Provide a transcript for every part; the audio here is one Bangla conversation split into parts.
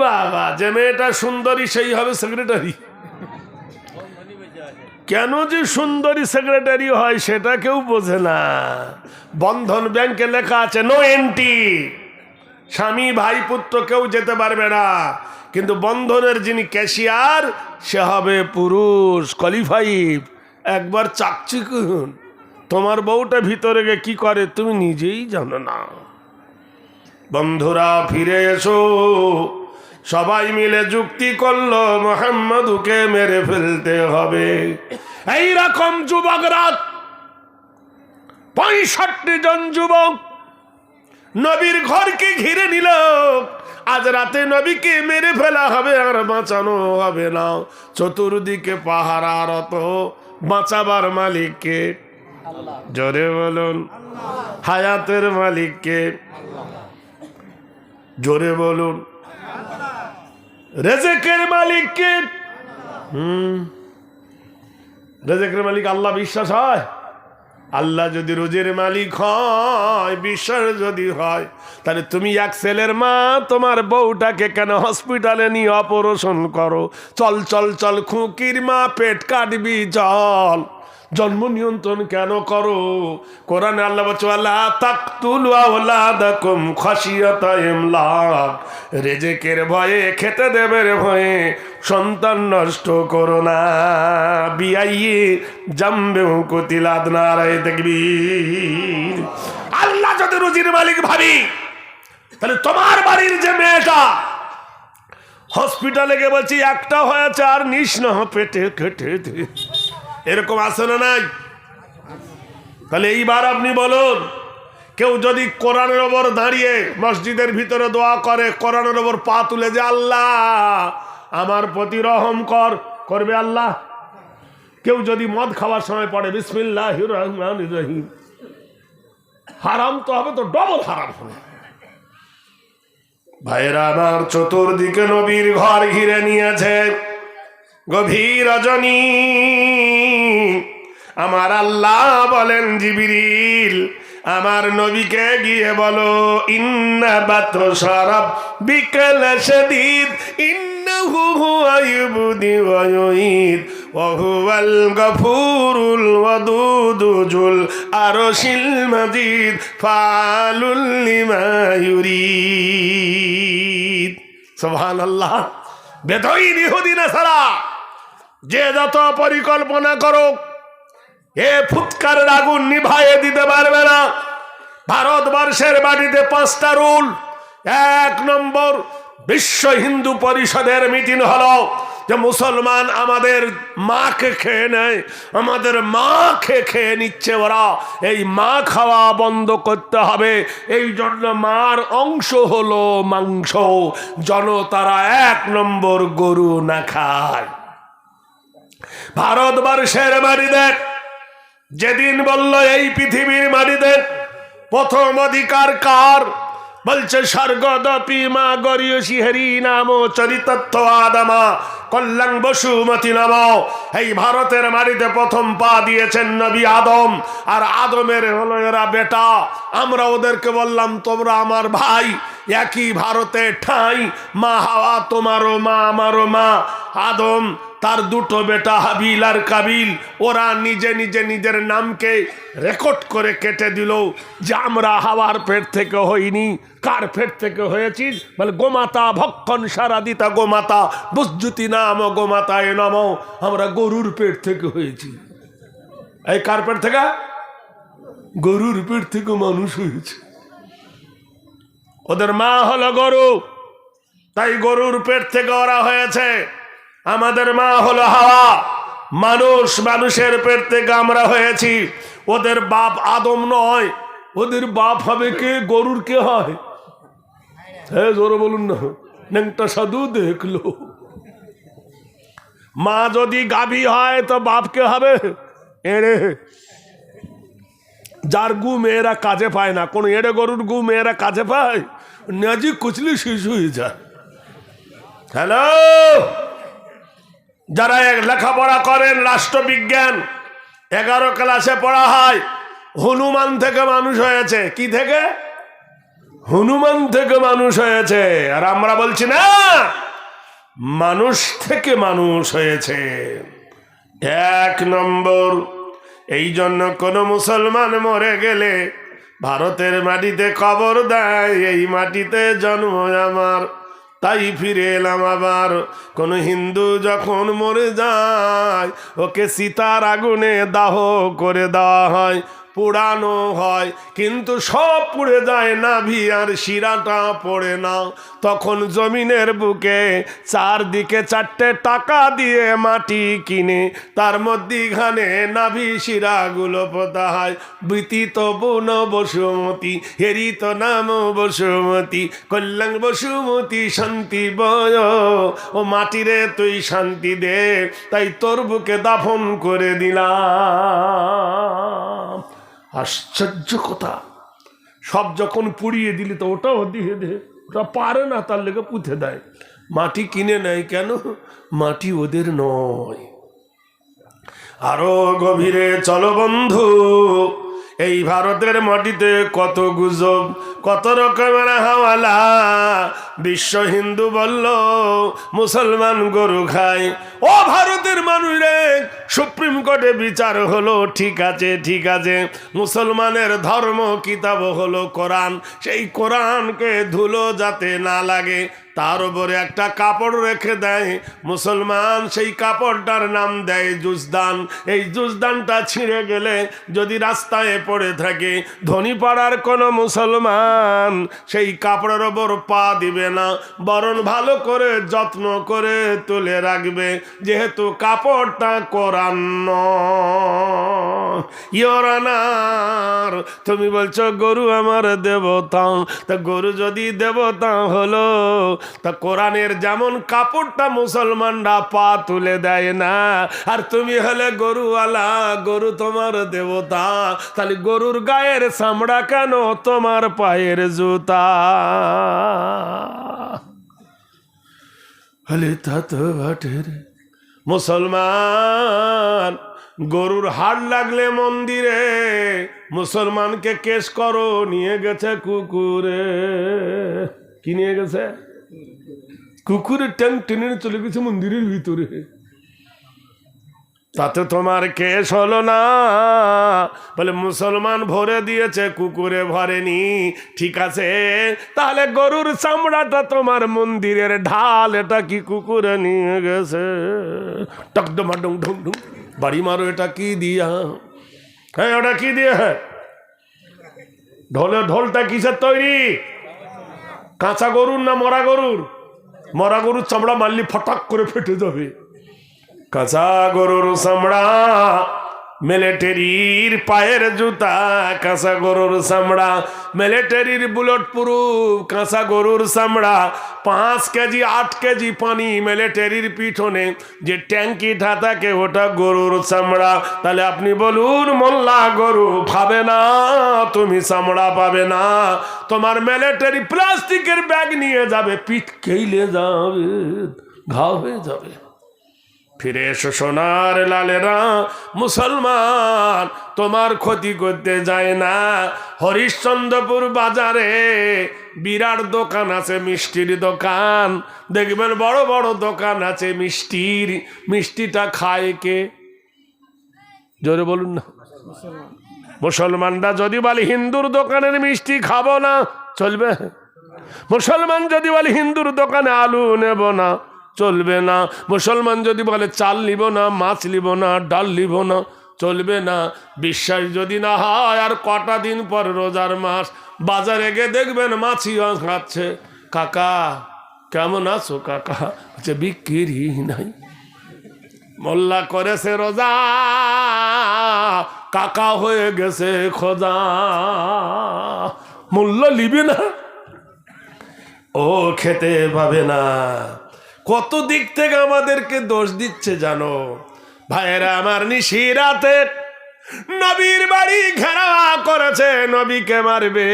বাবা, যে মেয়েটা সুন্দরী, সেই হবে সেক্রেটারি কেন যে সুন্দরী সেক্রেটারি হয়, সেটা কেউ বোঝে না। বন্ধন ব্যাংকে লেখা আছে নো এন্ট্রি স্বামী, ভাই, পুত্র, কেউ যেতে পারবে না। কিন্তু বন্ধনের যিনি ক্যাশিয়ার সে হবে পুরুষ কোয়ালিফাইড একবার চাকচিকুন। তোমার বউটা ভিতরে গিয়ে কি করে, তুমি নিজেই জানো না। বন্ধুরা, ফিরে এসো। সবাই মিলে যুক্তি করল, মোহাম্মদুকে মেরে ফেলতে হবে। এই রকম যুবকরা, পঁয়ষট্টি জন যুবক নবীর ঘরকে ঘিরে নিল। আজ রাতে নবীকে মেরে ফেলা হবে, আর বাঁচানো হবে না। চতুর্দিকে পাহারারত বাঁচাবার মালিককে। জোরে বলুন, হায়াতের মালিককে। জোরে বলুন। রেজেকের মালিককে হুম। রেজেকের মালিক আল্লাহ বিশ্বাস হয়। আল্লাহ যদি রোজের মালিক হয়, বিশ্বাস যদি হয়, তাহলে তুমি এক ছেলের মা, তোমার বউটাকে কেন হসপিটালে নিয়ে অপারেশন করো? চল চল চল, খুঁকির মা, পেট কাটবি, চল। জন্ম নিয়ন্ত্রণ কেন করো? কোরআনে আল্লাহ আল্লাহ তাকতুল আওলাদাকুম খাশিয়াতা ইমলাক। রেজেকের ভয়ে, খেতে দেবে রে ভয়ে সন্তান নষ্ট করো না। বিয়াইয়ে জামবে কতিলাদ নারায় দেখবি আল্লাহ যদি রুজির মালিক ভাবি, তাহলে তোমার বাড়ির যে মেয়েটা, হসপিটালে গিয়ে বলছি, একটা হয়েছে আর নিস পেটে কেটে। এরকম আছে না নাই? তাহলে এইবার আপনি বলুন, কেউ যদি কোরআনের ওপর দাঁড়িয়ে মসজিদের ভিতরে দোয়া করে, কোরআনের ওপর পা তুলে যে, আল্লাহ, আমার প্রতি রহম কর। করবে আল্লাহ? কেউ যদি মদ খাওয়ার সময় পড়ে বিসমিল্লাহ রহিম। হারাম তো হবে তো ডবল হারাম হবে। ভাইরা আমার চতুর্দিকে নবীর ঘর ঘিরে নিয়েছে গভীর রজনী। আমার আল্লাহ বলেন জিবিরিল, আমার নবীকে গিয়ে বলো, ইন্না বাত্র সরব বিকেল সেদিন ইন্নাহু হুয়া ইউবদি ওয়া ইউঈদ, ওয়া হুয়াল গফুরুল ওয়াদুদুল আরশিল মাজিদ, ফালুল লিমা ইউরিদ। সুবহানাল্লাহ। বেদইন ইহুদি নাসারা যে যত পরিকল্পনা করো এ ফুৎকারের আগুন নিভাইয়ে দিতে পারবে না। ভারতবর্ষের মাটিতে পাঁচটা রুল। এক নম্বর, বিশ্ব হিন্দু পরিষদের মিটিং হলো যে মুসলমান আমাদের মাকে খেয়ে নেয়, আমাদের মা খেয়ে নিচ্ছে ওরা। এই মা খাওয়া বন্ধ করতে হবে। এই জন্য মার অংশ হলো মাংস। জন তারা এক নম্বর গরু না খায়। ভারতবর্ষের বাড়িদের যেদিন বলল এই পৃথিবীর মাটিতে প্রথম অধিকার কার? বলছে, স্বর্গদপি মা গরিয়সী হরি নাম চরিতত্ব আদামা, কল্যাণ বসুমতি নাম। এই ভারতের মাটিতে প্রথম পা দিয়েছেন নবী আদম, আর আদমের হলো এরা বেটা। আমরা ওদেরকে বললাম, তোমরা আমার ভাই। একই ভারতে ঠাই, মা হাওয়া তোমারও মা, আমারও মা। আদম, তার দুটো বেটা হাবিল আর কাবিল, ওরা নিজে নিজে নিজের নামকে রেকর্ড করে কেটে দিল যে আমরা হাওয়ার পেট থেকে হইনি। কার পেট থেকে হয়েছি বলে, গোমাতা ভক্ষণ সারা দিতা গোমাতা বুজ্জুতি নাম গোমাতা এ নম, আমরা গরুর পেট থেকে হয়েছি। এই কার পেট থেকে? গরুর পেট থেকে মানুষ হয়েছে। ওদের মা হলো গরু। তাই গরুর পেট থেকে ওরা হয়েছে। আমাদের মা হলো হাওয়া। মানুষ মানুষের পেট থেকে আমরা হয়েছি। ওদের বাপ আদম নয়। ওদের বাপ হবে কে? গরুর কে হয়? হ্যাঁ জোরে বলুন না। নেংটা সাধু দেখল মা যদি গাভী হয়, তো বাপকে হবে? এড়ে যার গু মেয়েরা কাজে পায় না। কোনো এড়ে গরুর গু মেয়েরা কাজে পায়? নাজি কুচলি শিশু হয়ে যায়। হ্যালো যারা লেখাপড়া করেন, রাষ্ট্রবিজ্ঞান, এগারো ক্লাসে পড়া হয়, হনুমান থেকে মানুষ হয়েছে। কি থেকে? হনুমান থেকে মানুষ হয়েছে। আর আমরা বলছি না, মানুষ থেকে মানুষ হয়েছে। এক নম্বর এই জন্য কোনো মুসলমান মরে গেলে ভারতের মাটিতে কবর দেয়, এই মাটিতে জন্ম আমার, তাই ফিরে এলাম আবার। কোন হিন্দু যখন মরে যায়, ওকে সীতার আগুনে দাহ করে দেওয়া হয়। পোড়ানো হয়, কিন্তু সব পুড়ে যায় নাভি আর শিরাটা পড়ে না। তখন জমিনের বুকে চারদিকে চারটে টাকা দিয়ে মাটি কিনে, তার মধ্যিখানে নাভি শিরাগুলো পোতা হয়। বৃতিত বন বসুমতি হেরিত নাম বসুমতি, কল্যাণ বসুমতি, শান্তি বয়, ও মাটিরে তুই শান্তি দে, তাই তোর বুকে দাফন করে দিলাম। আশ্চর্য কথা সব যখন পুড়িয়ে দিলে তো ওটাও দিয়ে দে। ওটা পারে না, তার লেগে পুঁথে দেয়। মাটি কিনে নেয় কেন? মাটি ওদের নয়। আরও গভীরে চলো বন্ধু, এই ভারতের মাটিতে কত গুজব কত রকমের হাওয়ালা। বিশ্ব হিন্দু বলল, মুসলমান গরু খায় ও ভারতের মানুষ রে, সুপ্রিম কোর্টে বিচার হলো, ঠিক আছে ঠিক আছে। মুসলমানের ধর্ম, কিতাব হলো কোরআন। সেই কোরআনকে ধুলো যাতে না লাগে। তার উপরে একটা কাপড় রেখে দেয়। মুসলমান সেই কাপড়টার নাম দেয় জুজদান। এই জুজদানটা ছিঁড়ে গেলে যদি রাস্তায় পড়ে থাকে ধনী পাড়ার কোনো মুসলমান সেই কাপড়ের ওপর পা দিবে না। বরং ভালো করে যত্ন করে তুলে রাখবে। যেহেতু কাপড়টা কোরআন ইয়রানার তুমি বলছো, গরু আমার দেবতা। তা গরু যদি দেবতা হলো তা কোরআনের যেমন কাপড়টা মুসলমানরা পা তুলে দেয় না, আর তুমি হলে গরুওয়ালা, গরু তোমার দেবতা, তাহলে গরুর গায়ের চামড়া কেন তোমার পায়ের জুতা? হলে তা তো বটে রে। মুসলমান, গরুর হাড় লাগলে মন্দিরে, মুসলমানকে কেস করো, নিয়ে গেছে কুকুরে। কি নিয়ে গেছে? কুকুরের ট্যাং টেনে চলে গেছে মন্দিরের ভিতরে। তাতে তোমার কেস হলো না। বলে, মুসলমান ভরে দিয়েছে, কুকুরে ভরেনি। ঠিক আছে, তাহলে গরুর চামড়াটা তোমার মন্দিরের ঢাল, এটা কি কুকুরে নিয়ে গেছে? টকডমা ডুম ঢুম ঢুম বাড়ি মারো, এটা কি দিয়া? হ্যাঁ ওটা কি দিয়ে? হ্যাঁ ঢোলে, ঢোলটা কিসের তৈরি? কাঁচা গরুর না মরা গরুর? মরা গরুর চামড়া মারলি ফটাক করে ফেটে যাবে। কাঁচা গরুর চামড়া মিলিটারির পায়ের জুতা, কাঁচা গরুর চামড়া, মিলিটারির বুলেট প্রুফ, কাঁচা গরুর চামড়া, পাঁচ কেজি, আট কেজি পানি মিলিটারির পিছনে যে ট্যাঙ্কিটা থাকে ওটা গরুর চামড়া। তাহলে আপনি বলুন, মোল্লা গরু পাবে না, তুমি চামড়া পাবে না। তোমার মিলিটারি প্লাস্টিকের ব্যাগ নিয়ে যাবে, পিঠ কেইলে যাবে, ঘা হয়ে যাবে। ফিরে এসো সোনার লালেরা, মুসলমান, তোমার ক্ষতি করতে যায় না। হরিশ্চন্দ্রপুর বাজারে বিরাট দোকান আছে, মিষ্টির দোকান। দেখবেন বড় বড় দোকান আছে মিষ্টির। মিষ্টিটা খায় কে? জোরে বলুন না। মুসলমানরা যদি বলে, হিন্দুর দোকানের মিষ্টি খাব না, চলবে? মুসলমান যদি বলে, হিন্দুর দোকানে আলু নেব না। চলবে না। মুসলমান যদি বলে, চাল নিব না, মাছ নিব না, ডাল নিব না, চলবে না। বিশ্বাস যদি না হয়, আর কটা দিন পর রোজার মাস, বাজারে গিয়ে দেখবেন মাছি খাচ্ছে কাকা, কেমন আছো কাকা? হচ্ছে বিক্রি নাই। মোল্লা করেছে রোজা, কাকা হয়ে গেছে খোঁজা মূল্য লিবে না। ও খেতে পাবে না। কত দিক থেকে আমাদেরকে দোষ দিচ্ছে জানো? ভাইয়েরা আমার নিশি রাতে নবীর বাড়ি ঘেরাওয়া করেছে, নবীকে মারবে।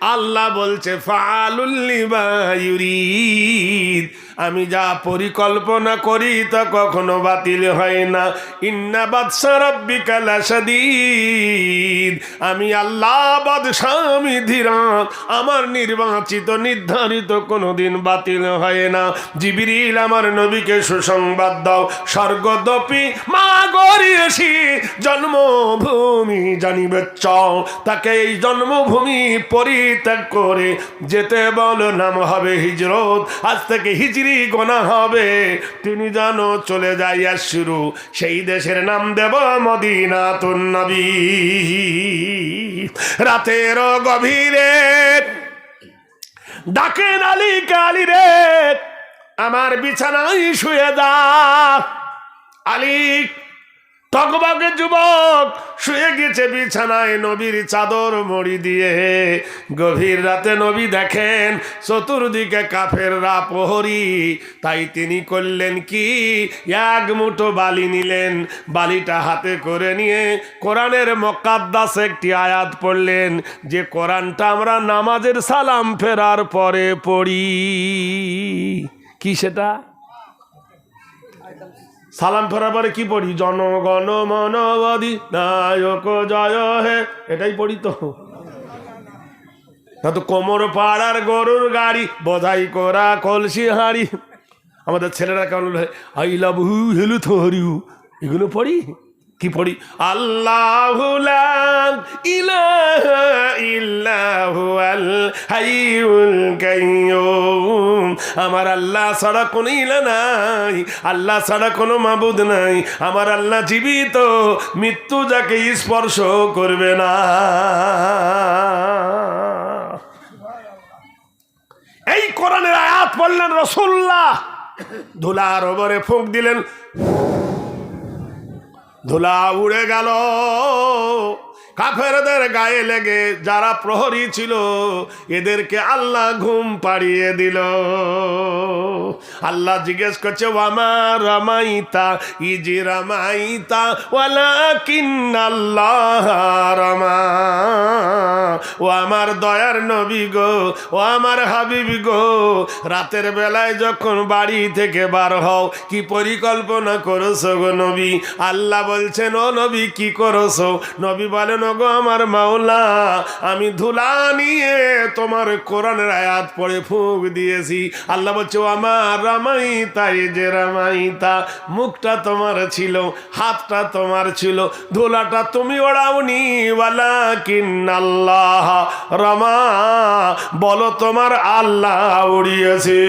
আল্লাহ বলছে ফালুল্লিবা ইউরিদ। আমি যা পরিকল্পনা করি তা কখনো বাতিল হয় না। ইন্না বাদশা রব্বিকা লাশাদীদ। আমি আল্লাহ বাদশাহ আমি ধীরাত আমার নির্বাচিত, নির্ধারিত কোনোদিন বাতিল হয় না। জিবিরিল, আমার নবীকে সুসংবাদ দাও। স্বর্গদপি মা গরিয়েছি জন্মভূমি জানিবে চাও। তাকে এই জন্মভূমি পরিত্যাগ করে যেতে বল, নাম হবে হিজরত। আজ থেকে হিজরি গোনা হবে। তিনি যেন চলে যাইয়া শুরু। সেই দেশের নাম দেব মদিনা নবী। রাতের গভীরে ডাকেন আলী কালি রে, আমার বিছানায় শুয়ে দা আলী টকবকে যুবক শুয়ে গেছে বিছানায় নবীর চাদর মড়ি দিয়ে। গভীর রাতে নবী দেখেন চতুর্দিকে কাফেররা প্রহরী। তাই তিনি করলেন কি? এক মুঠো বালি নিলেন, বালিটা হাতে করে নিয়ে কোরআনের মকাদ্দাস একটি আয়াত পড়লেন, যে কোরআনটা আমরা নামাজের সালাম ফেরার পরে পড়ি। কি সেটা? সালাম ফেরার পরে কি পড়ি? জনগণ মনবাদী, নায়ক জয় হে। এটাই পড়ি তো। তো কোমর পাড়ার গরুর গাড়ি বধাই করা কলসি হাড়ি। আমাদের ছেলেরা কেমন আই লাভ হু, হেলু থরিউ। এগুলো পড়ি? কি পড়ি? আল্লাহ আমার আল্লাহ ছাড়া কোনো ইলা নাই, আল্লাহ ছাড়া কোনো মাবুদ নাই। আমার আল্লাহ জীবিত, মৃত্যু যাকে স্পর্শ করবে না। এই কোরআনের আয়াত পড়লেন রসুল্লাহ। ধুলার ওপরে ফুঁক দিলেন। ধুলা উড়ে গেল। কাফেরদের গায়ে লেগে যারা প্রহরী ছিল, এদেরকে আল্লাহ ঘুম পাড়িয়ে দিল। আল্লাহ জিজ্ঞেস করছে, ওয়ামা রামাইতা, ইজি রামাইতা ওয়ালা আল্লাহ রামা। ও আমার দয়ার নবী গো, ও আমার হাবিব গো, রাতের বেলায় যখন বাড়ি থেকে বার হও, কি পরিকল্পনা করছ গো নবী? আল্লাহ বলছেন, ও নবী, কি করছ? নবী বলেন গো আমার মাওলা, আমি ধুলা নিয়ে তোমার কোরআনের আয়াত পড়ে ফুঁক দিয়েছি। আল্লাহ বলছে আমার রামাইতা, এই যে রামাইতা, মুখটা তোমার ছিল, হাতটা তোমার ছিল, ধুলাটা তুমি ওড়াওনি ওয়ালা আল্লাহ রমা, বলো তোমার আল্লাহ উড়িয়েছে।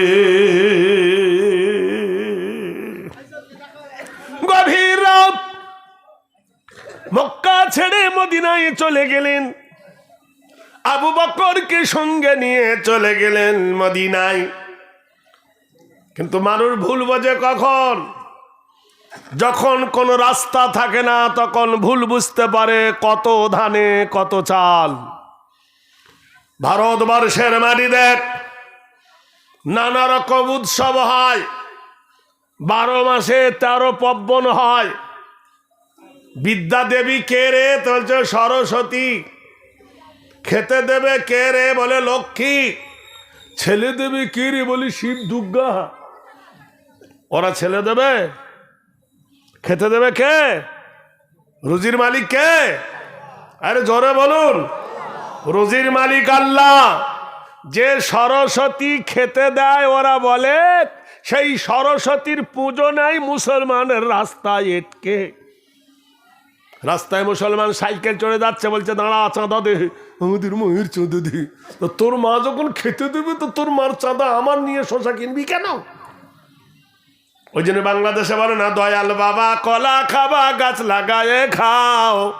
গভীর মক্কা ছেড়ে মদিনায় চলে গেলেন। আবু বকরকে সঙ্গে নিয়ে চলে গেলেন মদিনায়। কিন্তু মানুষ ভুল বোঝে কখন? যখন কোনো রাস্তা থাকে না, তখন ভুল বুঝতে পারে কত ধানে, কত চাল। ভারতবর্ষের মাটি দেখ নানা রকম উৎসব হয়। বারো মাসে তেরো পব্বন হয়। বিদ্যা দেবী কে রে? বলছে সরস্বতী। খেতে দেবে কে রে বলে লক্ষ্মী। ছেলে দেবে কে রে বলে শিব দুর্গা। ওরা ছেলে দেবে? খেতে দেবে কে? রুজির মালিক কে? আরে জোরে বলুন। রুজির মালিক আল্লাহ। যে সরস্বতী খেতে দেয়, ওরা বলে, সেই সরস্বতীর পুজো নেই মুসলমানের রাস্তায় এটকে। রাস্তায় মুসলমান সাইকেল চড়ে যাচ্ছে বলছে, দাঁড়া, চাঁদা দে, আমাদের মায়ের চাঁদা দে। তো তোর মা যখন খেতে দেবে, তো তোর মার চাঁদা আমার নিয়ে শশা কিনবি কেন? ওই জন্য বাংলাদেশে বলে না, দয়াল বাবা, কলা খাবা, গাছ লাগায়ে খাও।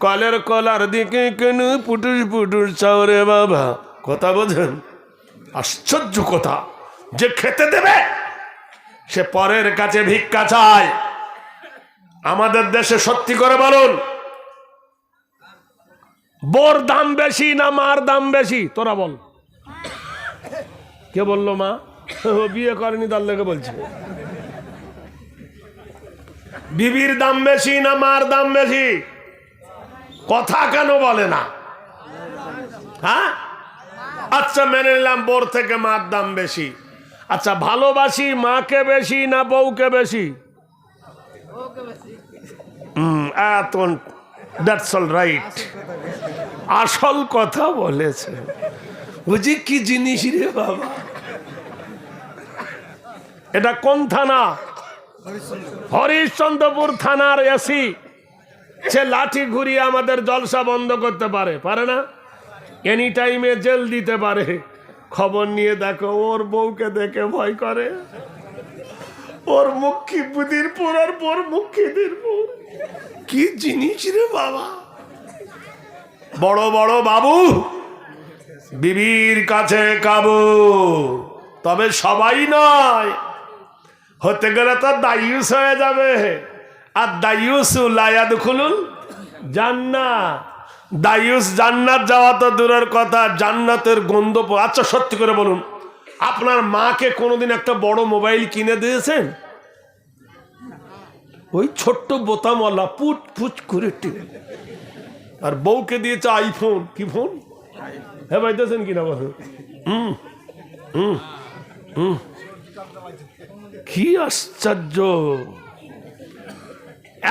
কলের কলার দিকে কেন পুটুস পুটুস চাওরে বাবা? কথা বোঝেন? আশ্চর্য কথা। যে খেতে দেবে, সে পরের কাছে ভিক্ষা চায়। আমাদের দেশে সত্যি করে বলুন। বোর দাম বেশি না মার দাম বেশি? তোরা বল। কে বলল মা? বিয়ে করেনি তার লেগে বলছে। বিবির দাম বেশি না মার দাম বেশি? কথা কেন বলে না? হ্যাঁ? আচ্ছা মেনে নিলাম বোর থেকে মার দাম বেশি। আচ্ছা ভালোবাসি মাকে বেশি না বউকে বেশি? দ্যাটস অল রাইট আসল কথা বলেছে। বুঝি কি জিনিস রে বাবা? এটা কোন থানা? হরিশ্চন্দ্রপুর থানার এসি। সে লাঠি ঘুরিয়ে আমাদের জলসা বন্ধ করতে পারে পারে না? এনি টাইমে জেল দিতে পারে। খবর নিয়ে দেখো, ওর বউকে দেখে ভয় করে। ওর মুখী বুদির পর পর মুখীদের পর। কি জিনিস রে বাবা? বড় বড় বাবু, বিবির কাছে কাবু। তবে সবাই নয়। হতে গেলে তো দায়ুস হয়ে যাবে। আর দায়ুস লায়াদ খুলুন, জান্নাত। দায়ুস জান্নাত যাওয়া তো দূরের কথা, জান্নাতের গন্ধ আচ্ছা সত্যি করে বলুন। আপনার মাকে কোনোদিন একটা বড় মোবাইল কিনে দিয়েছেন? ওই ছোট্ট বোতামওয়ালা পুট পুট করে টিপে আর বউকে দিয়েছে আইফোন। কি ফোন? হ্যাঁ পাইতেছেন কিনা বলুন হুম হুম হুম। কি আশ্চর্য।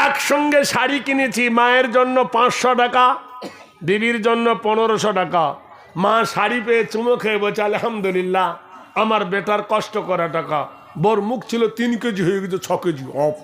একসঙ্গে শাড়ি কিনেছি, মায়ের জন্য পাঁচশো টাকা দিদির জন্য পনেরোশো টাকা। মা শাড়ি পেয়ে চুমো খেয়ে বলছে, আলহামদুলিল্লাহ। আমার বেটার কষ্ট করা টাকা। বর মুখ ছিল তিন কেজি, হয়ে গেছে ছ কেজি। অফ।